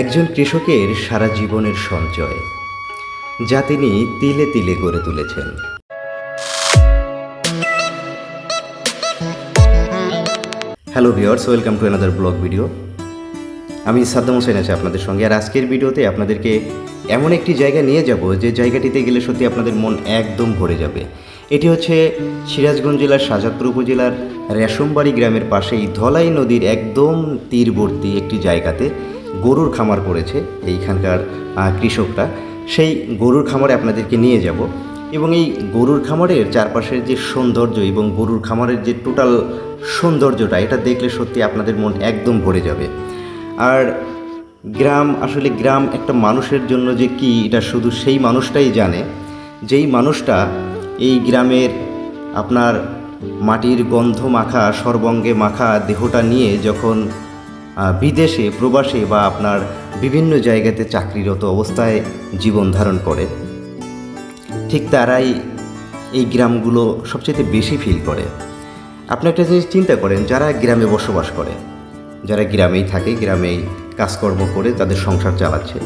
একজন কৃষকের সারা জীবনের সঞ্চয়, যা তিনি তিলে তিলে গড়ে তুলেছেন। Hello viewers welcome to another vlog video আমি সাদ্দাম হোসেন আছি আপনাদের সঙ্গে, আর আজকের ভিডিওতে আপনাদেরকে এমন একটি জায়গা নিয়ে যাব, যে জায়গাটিতে গেলে সত্যি আপনাদের মন একদম ভরে যাবে। এটি হচ্ছে সিরাজগঞ্জ জেলার শাহজাদপুর উপজেলার রেশমবাড়ি গ্রামের পাশেই ধলাই নদীর একদম তীরবর্তী একটি জায়গাতে। গরুর খামার করেছে এইখানকার কৃষকরা। সেই গরুর খামারে আপনাদেরকে নিয়ে যাব এবং এই গরুর খামারের চারপাশের যে সৌন্দর্য এবং গরুর খামারের যে টোটাল সৌন্দর্যটা, এটা দেখলে সত্যি আপনাদের মন একদম ভরে যাবে। আর গ্রাম, আসলে গ্রাম একটা মানুষের জন্য যে কি, এটা শুধু সেই মানুষটাই জানে। যেই মানুষটা এই গ্রামের আপনার মাটির গন্ধ মাখা, সর্বঙ্গে মাখা দেহটা নিয়ে যখন বিদেশে, প্রবাসে বা আপনার বিভিন্ন জায়গাতে চাকরিরত অবস্থায় জীবন ধারণ করে, ঠিক তারাই এই গ্রামগুলো সবচেয়ে বেশি ফিল করে। আপনি একটা জিনিস চিন্তা করেন, যারা গ্রামে বসবাস করে, যারা গ্রামেই থাকে, গ্রামেই কাজকর্ম করে তাদের সংসার চালাচ্ছে,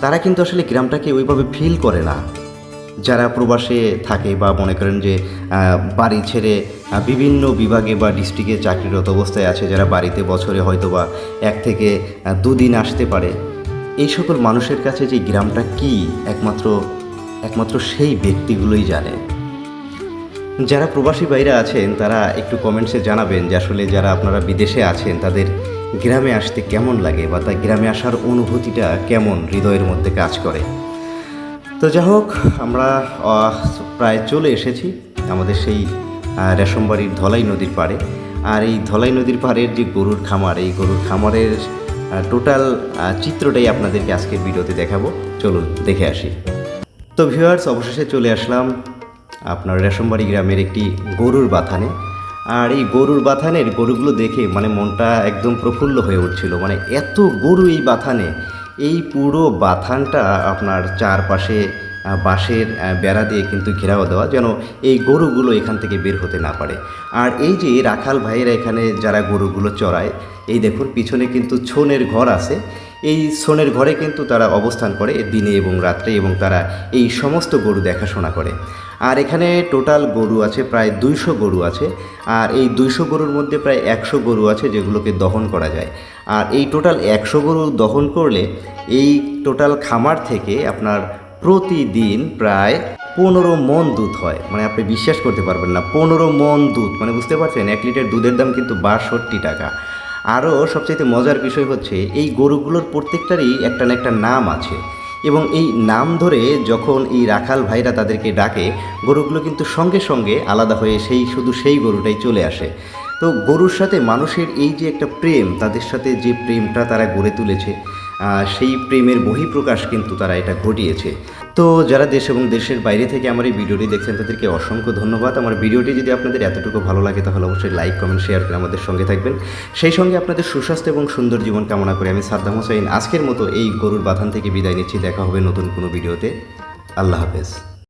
তারা কিন্তু আসলে গ্রামটাকে ওইভাবে ফিল করে না। যারা প্রবাসে থাকে বা মনে করেন যে বাড়ি ছেড়ে বিভিন্ন বিভাগে বা ডিস্ট্রিক্টে চাকরিরত অবস্থায় আছে, যারা বাড়িতে বছরে হয়তো বা এক থেকে দুদিন আসতে পারে। এই সকল মানুষের কাছে যে গ্রামটা কি, একমাত্র একমাত্র সেই ব্যক্তিগুলোই জানে। যারা প্রবাসী বাইরে আছেন, তারা একটু কমেন্টসে জানাবেন যে, আসলে যারা আপনারা বিদেশে আছেন, তাদের গ্রামে আসতে কেমন লাগে বা তার গ্রামে আসার অনুভূতিটা কেমন, হৃদয়ের মধ্যে কাজ করে। তো যাই হোক, আমরা প্রায় চলে এসেছি আমাদের সেই রেশমবাড়ির ধলাই নদীর পাড়ে। আর এই ধলাই নদীর পাড়ের যে গরুর খামার, এই গরুর খামারের টোটাল চিত্রটাই আপনাদেরকে আজকের ভিডিওতে দেখাবো। চলুন দেখে আসি। তো ভিউয়ার্স অবশেষে চলে আসলাম আপনার রেশমবাড়ি গ্রামের একটি গরুর বাথানে। আর এই গরুর বাথানের গরুগুলো দেখে মানে মনটা একদম প্রফুল্ল হয়ে উঠছিল। মানে এত গরু এই বাথানে এই পুরো বাথানটা আপনার চারপাশে বাঁশের বেড়া দিয়ে কিন্তু ঘেরাও দেওয়া যেন এই গরুগুলো এখান থেকে বের হতে না পারে। আর এই যে রাখাল ভাইয়েরা এখানে যারা গরুগুলো চড়ায়, এই দেখুন পিছনে কিন্তু ছনের ঘর আছে। এই সোনের ঘরে কিন্তু তারা অবস্থান করে দিনে এবং রাত্রে এবং তারা এই সমস্ত গরু দেখাশোনা করে। আর এখানে টোটাল গরু আছে প্রায় দুইশো গরু আছে। আর এই দুইশো গরুর মধ্যে প্রায় একশো গরু আছে যেগুলোকে দহন করা যায়। আর এই টোটাল একশো গরু দহন করলে এই টোটাল খামার থেকে আপনার প্রতিদিন প্রায় পনেরো মন দুধ হয়। মানে আপনি বিশ্বাস করতে পারবেন না, পনেরো মন দুধ। মানে বুঝতে পারছেন? এক লিটার দুধের দাম কিন্তু বাষট্টি টাকা। আরও সবচাইতে মজার বিষয় হচ্ছে, এই গরুগুলোর প্রত্যেকটারই একটা না একটা নাম আছে। এবং এই নাম ধরে যখন এই রাখাল ভাইরা তাদেরকে ডাকে, গরুগুলো কিন্তু সঙ্গে সঙ্গে আলাদা হয়ে সেই, শুধু সেই গরুটাই চলে আসে। তো গরুর সাথে মানুষের এই যে একটা প্রেম, তাদের সাথে যে প্রেমটা তারা গড়ে তুলেছে সেই প্রেমের বহিঃপ্রকাশ কিন্তু তারা এটা ঘটিয়েছে। তো যারা দেশ এবং দেশের বাইরে থেকে আমার এই ভিডিওটি দেখছেন, তাদেরকে অসংখ্য ধন্যবাদ। আমার ভিডিওটি যদি আপনাদের এতটুকু ভালো লাগে, তাহলে অবশ্যই লাইক, কমেন্ট, শেয়ার করে আমাদের সঙ্গে থাকবেন। সেই সঙ্গে আপনাদের সুস্বাস্থ্য এবং সুন্দর জীবন কামনা করে আমি সাদ্দাম হোসাইন আজকের মতো এই গরুর বাথান থেকে বিদায় নিচ্ছি। দেখা হবে নতুন কোনো ভিডিওতে। আল্লাহ হাফেজ।